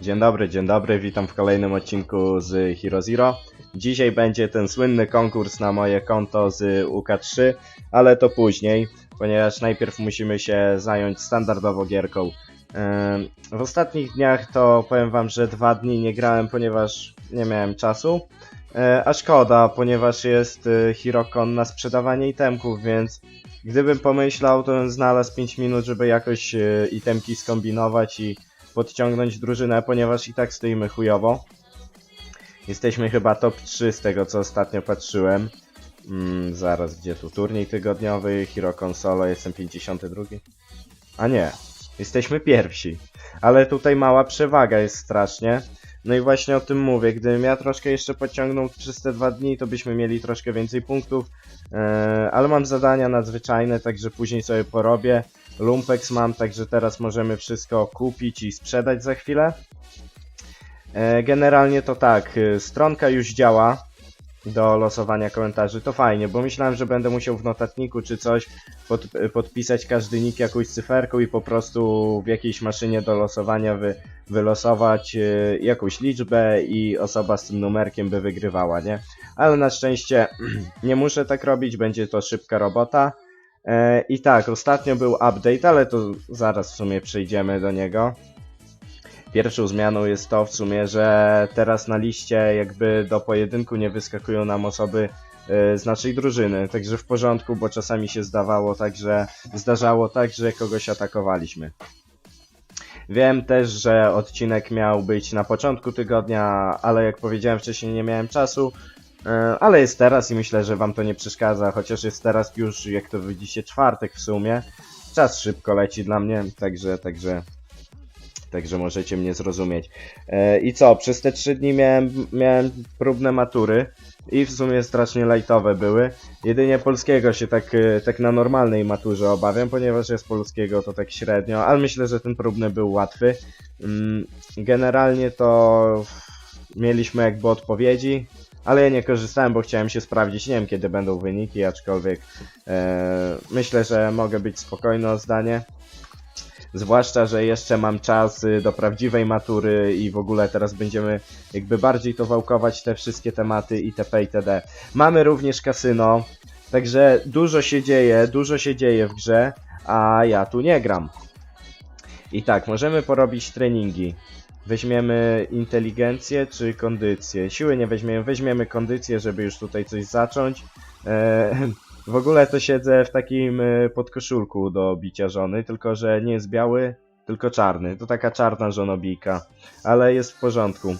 Dzień dobry, dzień dobry, witam w kolejnym odcinku z Hero Zero. Dzisiaj będzie ten słynny konkurs na moje konto z UK3, ale to później, ponieważ najpierw musimy się zająć standardowo gierką. W ostatnich dniach to powiem wam, że dwa dni nie grałem, ponieważ nie miałem czasu. E, A szkoda, ponieważ jest e, Hirokon na sprzedawanie itemków, więc gdybym pomyślał, to bym znalazł 5 minut, żeby jakoś e, itemki skombinować i podciągnąć drużynę, ponieważ i tak stoimy chujowo. Jesteśmy chyba top 3 z tego co ostatnio patrzyłem. Mm, zaraz, gdzie tu turniej tygodniowy, Hero Console, jestem 52. A nie, jesteśmy pierwsi. Ale tutaj mała przewaga jest strasznie. No i właśnie o tym mówię, gdybym ja troszkę jeszcze podciągnął przez te dwa dni, to byśmy mieli troszkę więcej punktów. Eee, ale mam zadania nadzwyczajne, także później sobie porobię. Lumpex mam, także teraz możemy wszystko kupić i sprzedać za chwilę. E, Generalnie to tak, y, stronka już działa do losowania komentarzy, to fajnie, bo myślałem, że będę musiał w notatniku czy coś pod, y, podpisać każdy nick jakąś cyferką i po prostu w jakiejś maszynie do losowania wy, wylosować y, jakąś liczbę i osoba z tym numerkiem by wygrywała, nie? Ale na szczęście nie muszę tak robić, będzie to szybka robota. E, I tak, ostatnio był update, ale to zaraz w sumie przejdziemy do niego. Pierwszą zmianą jest to w sumie, że teraz na liście jakby do pojedynku nie wyskakują nam osoby e, z naszej drużyny, także w porządku, bo czasami się zdawało tak, że zdarzało tak, że kogoś atakowaliśmy. Wiem też, że odcinek miał być na początku tygodnia, ale jak powiedziałem wcześniej nie miałem czasu, Ale jest teraz i myślę, że wam to nie przeszkadza, chociaż jest teraz już, jak to widzicie, czwartek w sumie. Czas szybko leci dla mnie, także, także, także możecie mnie zrozumieć. E, I co, przez te trzy dni miałem, miałem próbne matury i w sumie strasznie lajtowe były. Jedynie polskiego się tak, e, tak na normalnej maturze obawiam, ponieważ jest polskiego to tak średnio, ale myślę, że ten próbny był łatwy. Mm, Generalnie to mieliśmy jakby odpowiedzi, ale ja nie korzystałem, bo chciałem się sprawdzić. Nie wiem, kiedy będą wyniki, aczkolwiek e, myślę, że mogę być spokojny o zdanie. Zwłaszcza, że jeszcze mam czas y, do prawdziwej matury i w ogóle teraz będziemy jakby bardziej to wałkować te wszystkie tematy itp. itd. Mamy również kasyno, także dużo się dzieje, dużo się dzieje w grze, a ja tu nie gram. I tak, możemy porobić treningi. Weźmiemy inteligencję czy kondycję? Siły nie weźmiemy, weźmiemy kondycję, żeby już tutaj coś zacząć. E, w ogóle to siedzę w takim e, podkoszulku do bicia żony, tylko że nie jest biały, tylko czarny. To taka czarna żonobijka, ale jest w porządku.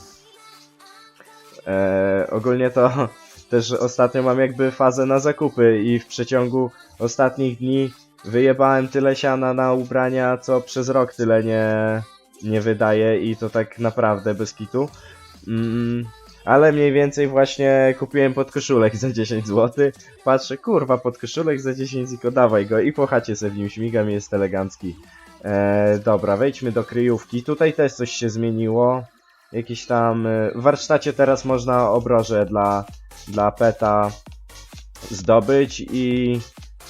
E, ogólnie to też ostatnio mam jakby fazę na zakupy i w przeciągu ostatnich dni wyjebałem tyle siana na ubrania, co przez rok tyle nie, nie wydaje i to tak naprawdę bez kitu. Mm, ale mniej więcej właśnie kupiłem podkoszulek za 10 zł. Patrzę, kurwa, podkoszulek za 10 zł, dawaj go i po chacie w nim śmigam, jest elegancki. E, dobra, wejdźmy do kryjówki. Tutaj też coś się zmieniło. Jakiś tam... e, W warsztacie teraz można obroże dla, dla peta zdobyć i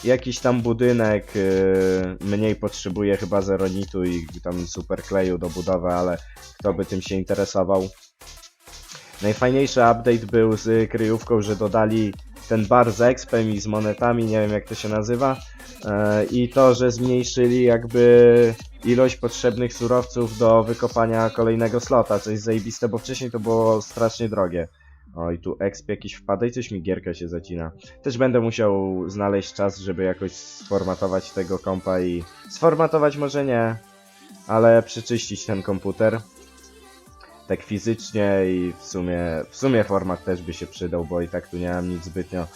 jakiś tam budynek e, mniej potrzebuje chyba zeronitu i tam super kleju do budowy, ale kto by tym się interesował. Najfajniejszy update był z kryjówką, że dodali ten bar z expem i z monetami, nie wiem jak to się nazywa. E, I to, że zmniejszyli jakby ilość potrzebnych surowców do wykopania kolejnego slota, co jest zajebiste, bo wcześniej to było strasznie drogie. Oj, tu exp jakiś wpada i coś mi gierka się zacina. Też będę musiał znaleźć czas, żeby jakoś sformatować tego kompa i... Sformatować może nie, ale przeczyścić ten komputer. Tak fizycznie i w sumie, w sumie format też by się przydał, bo i tak tu nie mam nic zbytnio.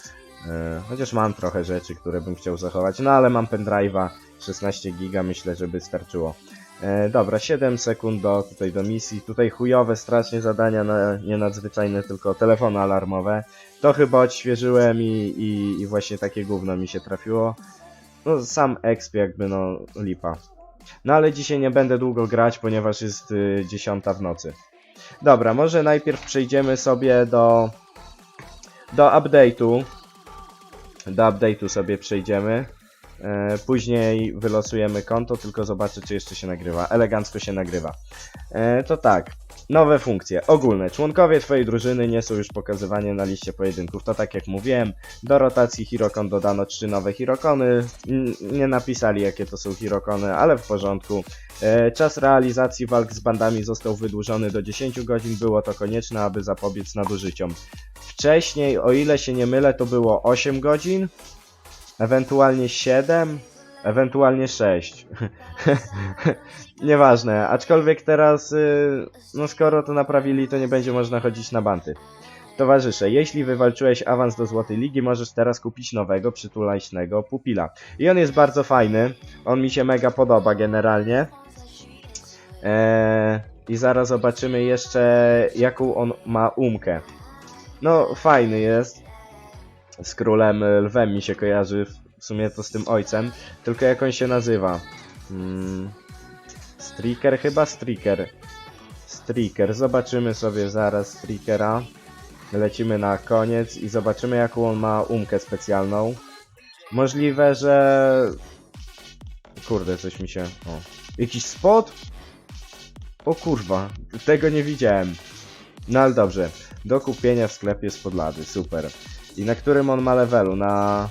E, chociaż mam trochę rzeczy, które bym chciał zachować, no ale mam pendrive'a 16 giga, myślę, żeby starczyło. E, dobra, 7 sekund do tutaj do misji. Tutaj chujowe strasznie zadania, na, nie nadzwyczajne, tylko telefony alarmowe. To chyba odświeżyłem i, i, i właśnie takie gówno mi się trafiło. No sam exp jakby no lipa. No ale dzisiaj nie będę długo grać, ponieważ jest y, 10 w nocy. Dobra, może najpierw przejdziemy sobie do do update'u. Do update'u sobie przejdziemy. E, później wylosujemy konto, tylko zobaczę czy jeszcze się nagrywa. Elegancko się nagrywa. E, to tak. Nowe funkcje. Ogólne. Członkowie Twojej drużyny nie są już pokazywani na liście pojedynków. To tak jak mówiłem, do rotacji Hirokon dodano trzy nowe Hirokony. Nie napisali jakie to są Hirokony, ale w porządku. E, Czas realizacji walk z bandami został wydłużony do 10 godzin. Było to konieczne, aby zapobiec nadużyciom. Wcześniej, o ile się nie mylę, to było 8 godzin, ewentualnie 7, ewentualnie 6. Nieważne, aczkolwiek teraz, y, no skoro to naprawili, to nie będzie można chodzić na banty. Towarzysze, jeśli wywalczyłeś awans do Złotej Ligi, możesz teraz kupić nowego, przytulaśnego pupila. I on jest bardzo fajny, on mi się mega podoba generalnie. Eee, I zaraz zobaczymy jeszcze, jaką on ma umkę. No, fajny jest. Z królem y, lwem mi się kojarzy, w sumie to z tym ojcem. Tylko jak on się nazywa? Hmm. Striker chyba? Striker. Striker. Zobaczymy sobie zaraz Strikera. Lecimy na koniec i zobaczymy jaką on ma umkę specjalną. Możliwe, że... Kurde, coś mi się... O. Jakiś spot? O kurwa, tego nie widziałem. No ale dobrze. Do kupienia w sklepie spod lady, super. I na którym on ma levelu? Na...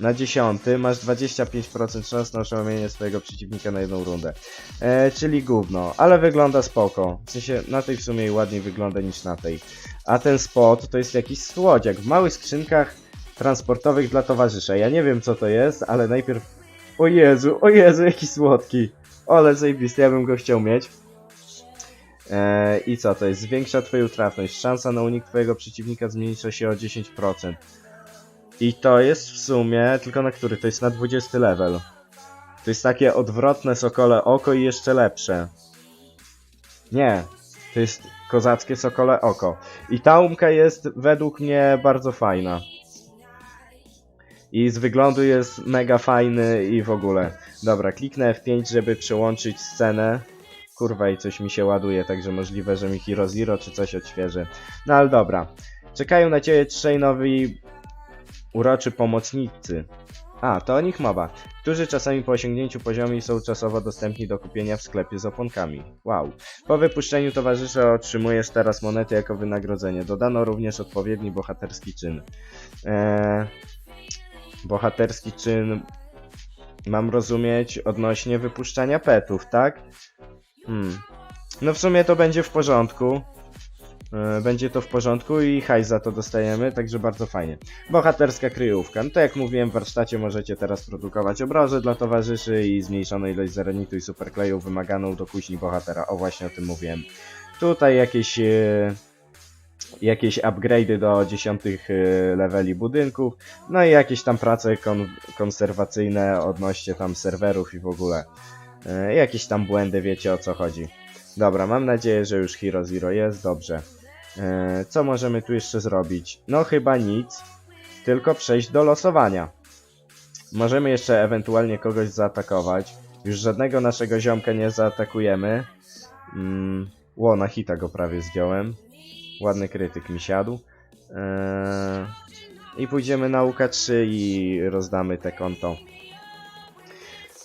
Na dziesiąty masz 25% szans na oszałamienie swojego przeciwnika na jedną rundę. E, czyli gówno, ale wygląda spoko. W sensie na tej w sumie ładniej wygląda niż na tej. A ten spot to jest jakiś słodziak w małych skrzynkach transportowych dla towarzysza. Ja nie wiem co to jest, ale najpierw... O Jezu, o Jezu, jaki słodki. Ale zajebisty, ja bym go chciał mieć. E, I co to jest? Zwiększa twoją trafność. Szansa na unik twojego przeciwnika zmniejsza się o 10%. I to jest w sumie, tylko na który? To jest na 20 level. To jest takie odwrotne sokole oko i jeszcze lepsze. Nie, to jest kozackie sokole oko. I ta umka jest według mnie bardzo fajna. I z wyglądu jest mega fajny i w ogóle. Dobra, kliknę F5, żeby przełączyć scenę. Kurwa i coś mi się ładuje, także możliwe, że mi Hero Zero czy coś odświeży. No ale dobra. Czekają na ciebie trzej nowi uroczy pomocnicy. A, to o nich mowa. Którzy czasami po osiągnięciu poziomu są czasowo dostępni do kupienia w sklepie z oponkami. Wow. Po wypuszczeniu towarzysze otrzymujesz teraz monety jako wynagrodzenie. Dodano również odpowiedni bohaterski czyn. Eee, bohaterski czyn mam rozumieć odnośnie wypuszczania petów, tak? Hmm. No w sumie to będzie w porządku. E, Będzie to w porządku i hajs za to dostajemy, także bardzo fajnie. Bohaterska kryjówka. No to jak mówiłem, w warsztacie możecie teraz produkować obrazy dla towarzyszy i zmniejszoną ilość zerenitu i superkleju wymaganą do kuźni bohatera. O, właśnie o tym mówiłem. Tutaj jakieś... E, jakieś upgrade'y do dziesiątych e, leveli budynków, no i jakieś tam prace kon konserwacyjne odnośnie tam serwerów i w ogóle. E, jakieś tam błędy, wiecie o co chodzi. Dobra, mam nadzieję, że już Hero Zero jest, dobrze. E, co możemy tu jeszcze zrobić? No chyba nic, tylko przejść do losowania. Możemy jeszcze ewentualnie kogoś zaatakować. Już żadnego naszego ziomka nie zaatakujemy. Mm, ło, na hita go prawie zdjąłem. Ładny krytyk mi siadł. Eee, I pójdziemy na UK3 i rozdamy te konto.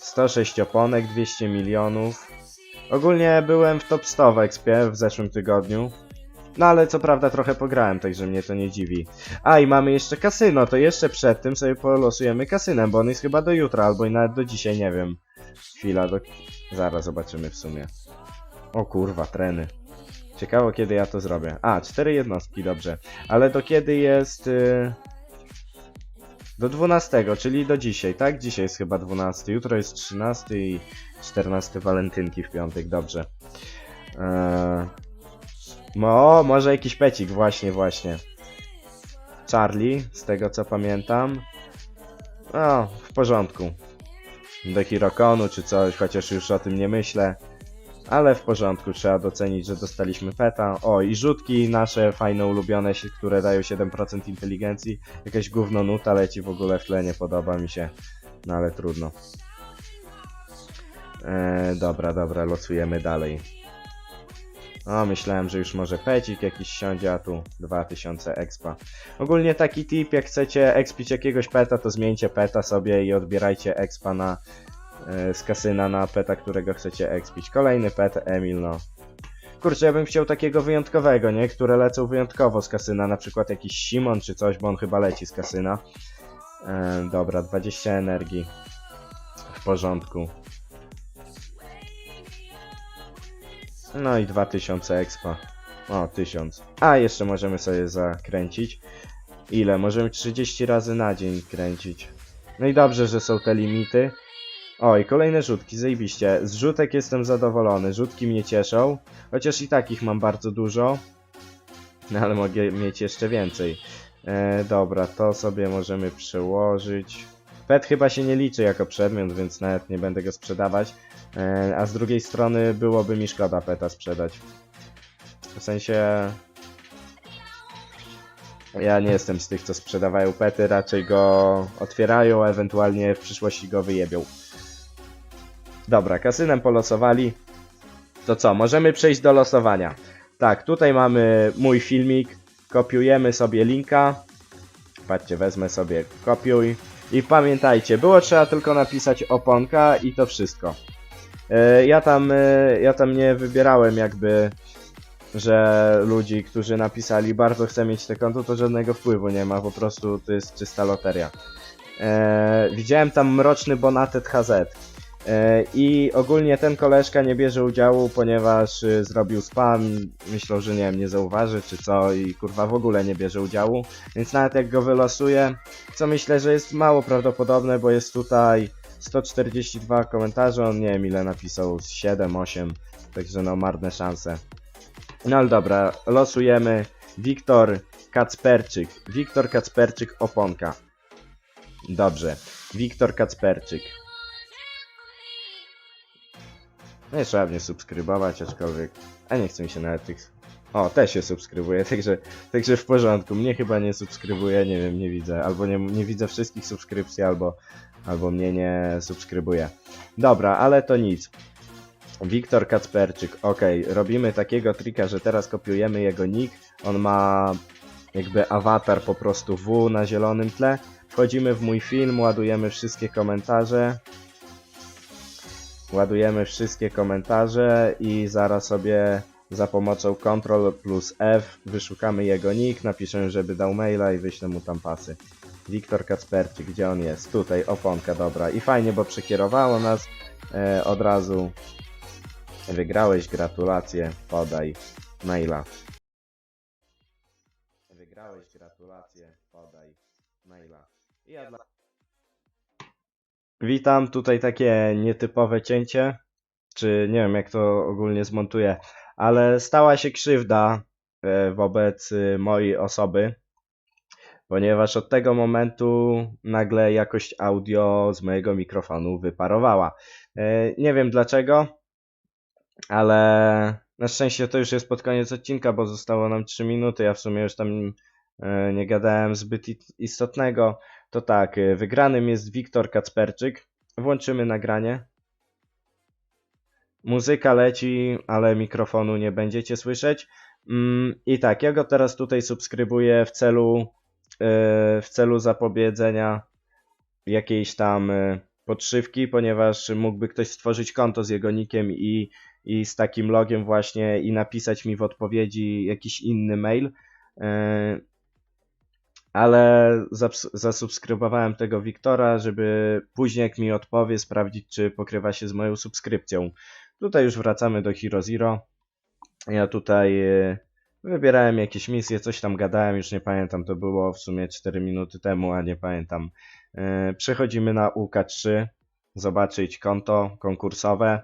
106 oponek, 200 milionów. Ogólnie byłem w top 100 w expie w zeszłym tygodniu. No ale co prawda trochę pograłem, także mnie to nie dziwi. A i mamy jeszcze kasyno, to jeszcze przed tym sobie polosujemy kasynem, bo on jest chyba do jutra, albo i nawet do dzisiaj, nie wiem. Chwila, do... zaraz zobaczymy w sumie. O kurwa, treny. Ciekawe kiedy ja to zrobię. A, cztery jednostki, dobrze. Ale do kiedy jest... y, Do 12, czyli do dzisiaj, tak? Dzisiaj jest chyba 12, jutro jest 13 i 14 walentynki w piątek, dobrze. Eee... No, może jakiś pecik, właśnie, właśnie. Charlie, z tego co pamiętam. O, w porządku. Do Hirokonu czy coś, chociaż już o tym nie myślę. Ale w porządku, trzeba docenić, że dostaliśmy peta. O, i rzutki nasze fajne, ulubione, które dają 7% inteligencji. Jakaś gówno nuta leci w ogóle w tle, nie podoba mi się. No ale trudno. Eee, dobra, dobra, losujemy dalej. O, myślałem, że już może pecik jakiś siądzie, a tu 2000 expa. Ogólnie taki tip, jak chcecie expić jakiegoś peta, to zmieńcie peta sobie i odbierajcie expa na, e, z kasyna na peta, którego chcecie expić. Kolejny pet, Emil, no. kurczę, ja bym chciał takiego wyjątkowego, nie? Które lecą wyjątkowo z kasyna, na przykład jakiś Simon czy coś, bo on chyba leci z kasyna. E, dobra, 20 energii. W porządku. No i 2000 expa. O, 1000. A, jeszcze możemy sobie zakręcić. Ile? Możemy 30 razy na dzień kręcić. No i dobrze, że są te limity. O, i kolejne rzutki, zajebiście. Z rzutek jestem zadowolony, rzutki mnie cieszą. Chociaż i takich mam bardzo dużo. No ale mogę mieć jeszcze więcej. E, dobra, to sobie możemy przełożyć. Pet chyba się nie liczy jako przedmiot, więc nawet nie będę go sprzedawać. E, a z drugiej strony byłoby mi szkoda peta sprzedać. W sensie... Ja nie jestem z tych, co sprzedawają pety, raczej go otwierają, ewentualnie w przyszłości go wyjebią. Dobra, kasynem polosowali. To co, możemy przejść do losowania. Tak, tutaj mamy mój filmik. Kopiujemy sobie linka. Patrzcie, wezmę sobie kopiuj. I pamiętajcie, było trzeba tylko napisać oponka i to wszystko. E, Ja tam, e, ja tam nie wybierałem jakby, że ludzi, którzy napisali bardzo chcę mieć te konto, to żadnego wpływu nie ma, po prostu to jest czysta loteria. E, widziałem tam mroczny Bonatet HZ. E, I ogólnie ten koleżka nie bierze udziału, ponieważ y, zrobił spam. Myślał, że nie wiem, nie zauważy czy co i kurwa w ogóle nie bierze udziału. Więc nawet jak go wylosuję, co myślę, że jest mało prawdopodobne, bo jest tutaj 142 komentarze, on nie wiem ile napisał, z 7, 8, także no marne szanse. No ale dobra, losujemy Wiktor Kacperczyk. Wiktor Kacperczyk oponka. Dobrze, Wiktor Kacperczyk. Nie trzeba mnie subskrybować, aczkolwiek. A nie chce mi się nawet tych. O, też się subskrybuje, także, także w porządku. Mnie chyba nie subskrybuje, nie wiem, nie widzę. Albo nie, nie widzę wszystkich subskrypcji, albo, albo mnie nie subskrybuje. Dobra, ale to nic. Wiktor Kacperczyk, ok, robimy takiego trika, że teraz kopiujemy jego nick. On ma jakby awatar po prostu W na zielonym tle. Wchodzimy w mój film, ładujemy wszystkie komentarze. Ładujemy wszystkie komentarze i zaraz sobie za pomocą Ctrl plus F wyszukamy jego nick, napiszę, żeby dał maila i wyślę mu tam pasy. Wiktor Kacperczyk, gdzie on jest? Tutaj, oponka, dobra. I fajnie, bo przekierowało nas e, od razu. Wygrałeś, gratulacje, podaj maila. Wygrałeś, gratulacje, podaj maila. I ja dla... Witam, tutaj takie nietypowe cięcie, czy nie wiem jak to ogólnie zmontuję, ale stała się krzywda e, wobec y, mojej osoby, ponieważ od tego momentu nagle jakość audio z mojego mikrofonu wyparowała. E, Nie wiem dlaczego, ale na szczęście to już jest pod koniec odcinka, bo zostało nam 3 minuty, ja w sumie już tam nie gadałem zbyt istotnego. To tak, y, wygranym jest Wiktor Kacperczyk. Włączymy nagranie. Muzyka leci, ale mikrofonu nie będziecie słyszeć. Mm, I tak, ja go teraz tutaj subskrybuję w celu, y, w celu zapobiedzenia jakiejś tam podszywki, ponieważ mógłby ktoś stworzyć konto z jego nickiem i, i z takim logiem właśnie i napisać mi w odpowiedzi jakiś inny mail. Ale zasubskrybowałem tego Wiktora, żeby później jak mi odpowie sprawdzić, czy pokrywa się z moją subskrypcją. Tutaj już wracamy do Hero Zero. Ja tutaj e, wybierałem jakieś misje, coś tam gadałem, już nie pamiętam, to było w sumie 4 minuty temu, a nie pamiętam. E, Przechodzimy na UK3, zobaczyć konto konkursowe.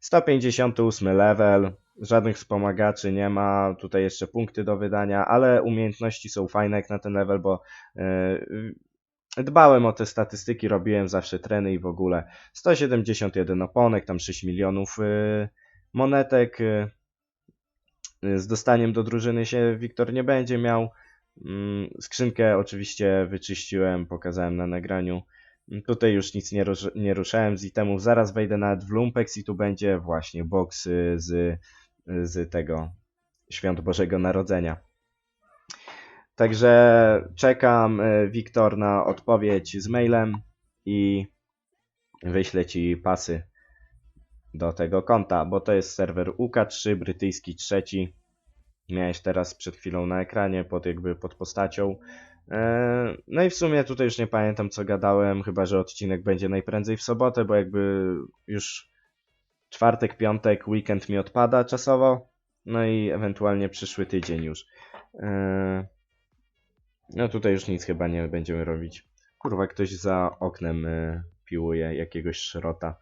158 level, żadnych wspomagaczy nie ma, tutaj jeszcze punkty do wydania, ale umiejętności są fajne jak na ten level, bo e, dbałem o te statystyki, robiłem zawsze treny i w ogóle. 171 oponek, tam 6 milionów e, monetek. e, Z dostaniem do drużyny się Wiktor nie będzie miał. Mm, Skrzynkę oczywiście wyczyściłem, pokazałem na nagraniu. Tutaj już nic nie, nie ruszałem z itemów. Zaraz wejdę nawet w Lumpex i tu będzie właśnie box z, z tego Świąt Bożego Narodzenia. Także czekam, y, Wiktor, na odpowiedź z mailem i wyślę ci pasy. do tego konta, bo to jest serwer UK3, brytyjski trzeci. Miałeś teraz przed chwilą na ekranie, pod jakby pod postacią. Eee, No i w sumie tutaj już nie pamiętam co gadałem, chyba że odcinek będzie najprędzej w sobotę, bo jakby już czwartek, piątek, weekend mi odpada czasowo. No i ewentualnie przyszły tydzień już. Eee, No tutaj już nic chyba nie będziemy robić. Kurwa, ktoś za oknem e, piłuje jakiegoś szrota.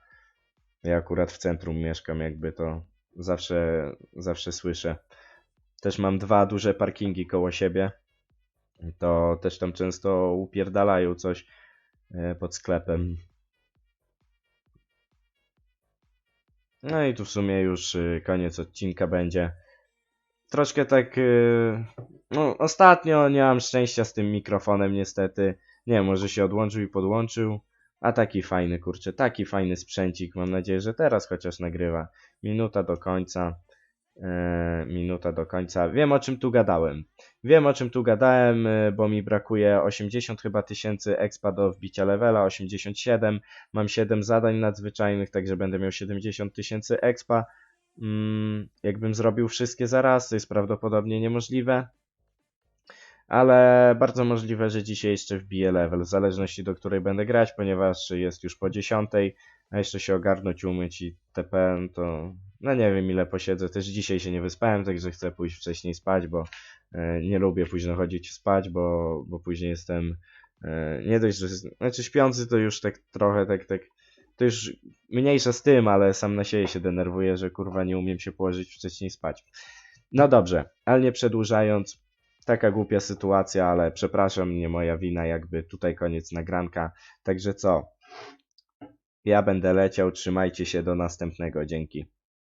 Ja akurat w centrum mieszkam, jakby to zawsze, zawsze słyszę. Też mam dwa duże parkingi koło siebie. To też tam często upierdalają coś e, pod sklepem. No i tu w sumie już y, koniec odcinka będzie. Troszkę tak. y, No, ostatnio nie mam szczęścia z tym mikrofonem, niestety. Nie może się odłączył i podłączył. A taki fajny, kurczę, taki fajny sprzęcik. Mam nadzieję, że teraz chociaż nagrywa. Minuta do końca. E, minuta do końca. Wiem o czym tu gadałem. Wiem o czym tu gadałem, y, bo mi brakuje 80 chyba tysięcy expa do wbicia levela, 87. Mam 7 zadań nadzwyczajnych, także będę miał 70 tysięcy expa. Mm, jakbym zrobił wszystkie zaraz, to jest prawdopodobnie niemożliwe. Ale bardzo możliwe, że dzisiaj jeszcze wbiję level, w zależności do której będę grać, ponieważ jest już po 10, a jeszcze się ogarnąć, umyć i TP, to no nie wiem ile posiedzę. Też dzisiaj się nie wyspałem, także chcę pójść wcześniej spać, bo e, nie lubię późno chodzić spać, bo, bo później jestem e, nie dość, że znaczy śpiący to już tak trochę tak tak to już mniejsza z tym, ale sam na siebie się denerwuję, że kurwa nie umiem się położyć wcześniej spać. No dobrze, ale nie przedłużając, taka głupia sytuacja, ale przepraszam, nie moja wina, jakby tutaj koniec nagranka. Także co? Ja będę leciał, trzymajcie się do następnego, dzięki.